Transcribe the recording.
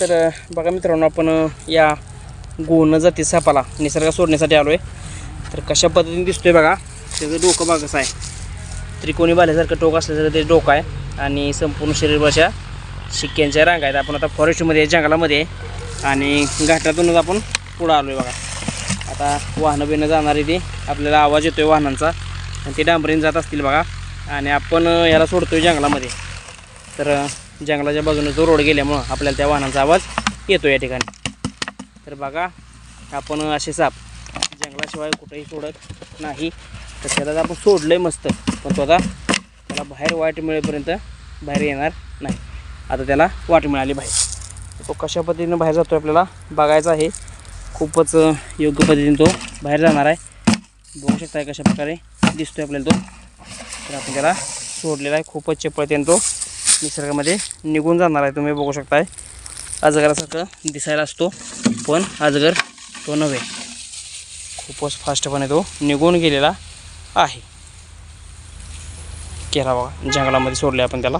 तर बघा मित्रांनो आपण या गोन जाती सापाला निसर्ग सोडण्यासाठी आलो आहे तर कशा पद्धतीने दिसतोय बघा त्याचं डोकं बघा कसं आहे. त्रिकोणी बाल्यासारखं टोक असल्यासारखं ते डोकं आहे आणि संपूर्ण शरीरभाषा शिक्क्यांच्या रांगा आहेत. आपण आता फॉरेस्टमध्ये आहे, जंगलामध्ये आहे आणि घाटातूनच आपण पुढं आलो आहे बघा. आता वाहनं बिनं जाणारी ती. आपल्याला आवाज येतोय वाहनांचा. आणि ते डांबरीने जात असतील बघा. आणि आपण याला याला सोडतोय जंगलामध्ये. तर जंगलाच्या बाजूने जो रोड गेल्यामुळं आपल्याला त्या वाहनांचा आवाज येतो या ठिकाणी. तर बघा आपण असे साप जंगलाशिवाय कुठेही सोडत नाही. तर त्याला आपण सोडलं आहे मस्त पण तो आता त्याला बाहेर वाट मिळेपर्यंत बाहेर येणार नाही. आता त्याला वाट मिळाली बाहेर. तो कशा पद्धतीनं बाहेर जातो आपल्याला बघायचा आहे. खूपच योग्य पद्धतीने तो बाहेर जाणार आहे. बघू शकता कशा प्रकारे दिसतोय आपल्याला तो. तर आपण त्याला सोडलेला आहे. खूपच चपळतेने तो निसर्गामध्ये निघून जाणार आहे. तुम्ही बघू शकताय. अजगरासारखं दिसायला असतो. पण अजगर तो नव्हे. खूपच फास्टपणे तो निघून गेलेला आहे. केला बघा. जंगलामध्ये सोडले आपण त्याला.